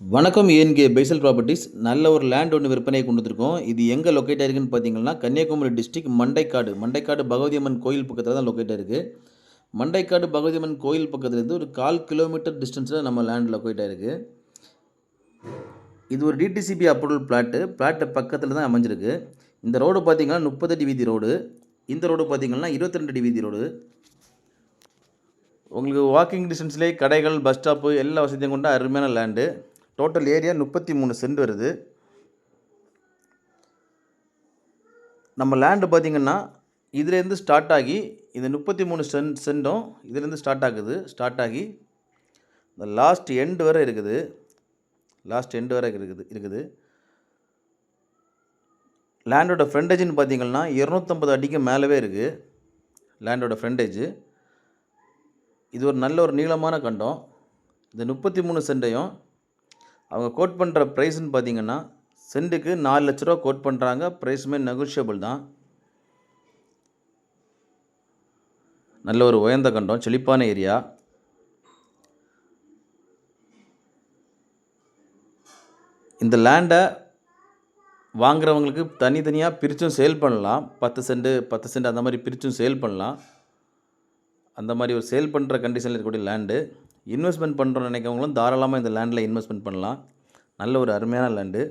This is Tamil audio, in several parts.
வணக்கம் ஏன்கே பைசல் ப்ராப்பர்ட்டிஸ் நல்ல ஒரு லேண்ட் ஒன்று விற்பனை கொண்டு வந்திருக்கோம். இது எங்கே லொக்கேட் ஆயிருக்குன்னு பார்த்தீங்கன்னா கன்னியாகுமரி டிஸ்ட்ரிக் மண்டைக்காடு. மண்டைக்காடு பகவதி அம்மன் கோயில் பக்கத்தில் தான் லொக்கேட் ஆயிருக்கு. மண்டைக்காடு பகவதி அம்மன் கோயில் பக்கத்துலேருந்து ஒரு கால் கிலோமீட்டர் டிஸ்டன்ஸில் நம்ம லேண்ட் லொக்கேட் ஆயிருக்கு. இது ஒரு டிடிசிபி அப்ரூவல் பிளாட்டு பிளாட்டு பக்கத்தில் தான் அமைஞ்சிருக்கு. இந்த ரோடு பார்த்தீங்கன்னா முப்பத்தடி வீதி ரோடு இந்த ரோடு பார்த்தீங்கன்னா இருபத்தி ரெண்டு வீதி ரோடு உங்களுக்கு வாக்கிங் டிஸ்டன்ஸ்லேயே கடைகள் பஸ் ஸ்டாப்பு எல்லா வசதியும் கொண்ட அருமையான லேண்டு டோட்டல் ஏரியா முப்பத்தி மூணு சென்ட் வருது. நம்ம லேண்டு பார்த்திங்கன்னா இதுலேருந்து ஸ்டார்ட் ஆகி இந்த முப்பத்தி மூணு சென்ட் சென்டும் இதுலேருந்து ஸ்டார்ட் ஆகுது ஸ்டார்ட் ஆகி இந்த லாஸ்ட் எண்டு வரை இருக்குது. லாஸ்ட் எண்டு வரை இருக்குது இருக்குது. லேண்டோட ஃப்ரண்டேஜ்னு பார்த்தீங்கன்னா இரநூத்தம்பது அடிக்கு மேலவே இருக்குது லேண்டோட ஃப்ரண்டேஜ் இது ஒரு நல்ல ஒரு நீளமான கண்டம். இந்த முப்பத்தி மூணு சென்டையும் அவங்க கோட் பண்ணுற ப்ரைஸ்ன்னு பார்த்தீங்கன்னா சென்ட்டுக்கு நாலு லட்ச ரூபா கோட் பண்ணுறாங்க ப்ரைஸுமே நெகோஷியபிள் தான். நல்ல ஒரு உயர்ந்த கண்டம் செழிப்பான ஏரியா. இந்த லேண்டை வாங்குறவங்களுக்கு தனித்தனியாக பிரித்தும் சேல் பண்ணலாம். பத்து சென்ட் பத்து சென்ட் அந்த மாதிரி பிரித்தும் சேல் பண்ணலாம். அந்த மாதிரி ஒரு சேல் பண்ணுற கண்டிஷனில் இருக்கக்கூடிய லேண்டு இன்வெஸ்ட்மெண்ட் பண்ணுறோன்னு நினைக்கிறவங்களும் தாராளமாக இந்த லேண்டில் இன்வெஸ்ட்மெண்ட் பண்ணலாம். நல்ல ஒரு அருமையான லேண்டு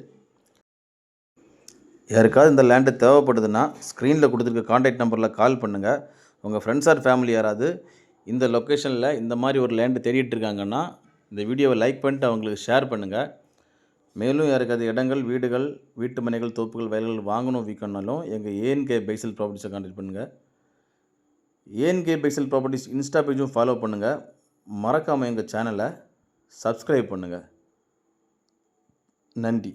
யாருக்காவது இந்த லேண்டு தேவைப்படுதுன்னா ஸ்க்ரீனில் கொடுத்துருக்க காண்டாக்ட் நம்பரில் கால் பண்ணுங்கள் உங்கள் ஃப்ரெண்ட்ஸ் ஆர் ஃபேமிலி யாராவது இந்த லொக்கேஷனில் இந்த மாதிரி ஒரு லேண்டு தேடிட்டு இருக்காங்கன்னா இந்த வீடியோவை லைக் பண்ணிட்டு அவங்களுக்கு ஷேர் பண்ணுங்கள் மேலும் யாருக்காவது இடங்கள் வீடுகள் வீட்டு மனைகள் தோப்புகள் வயல்கள் வாங்கணும் விற்கணும்னாலும் எங்கள் ஏஎன்கே பைசல் ப்ராப்பர்ட்டிஸை கான்டாக்ட் பண்ணுங்கள் ஏஎன்கே பைசல் ப்ராப்பர்ட்டிஸ் இன்ஸ்டா பேஜும் ஃபாலோ பண்ணுங்கள் மறக்காமல் எங்கள் சேனலை சப்ஸ்கிரைப் பண்ணுங்கள் நன்றி.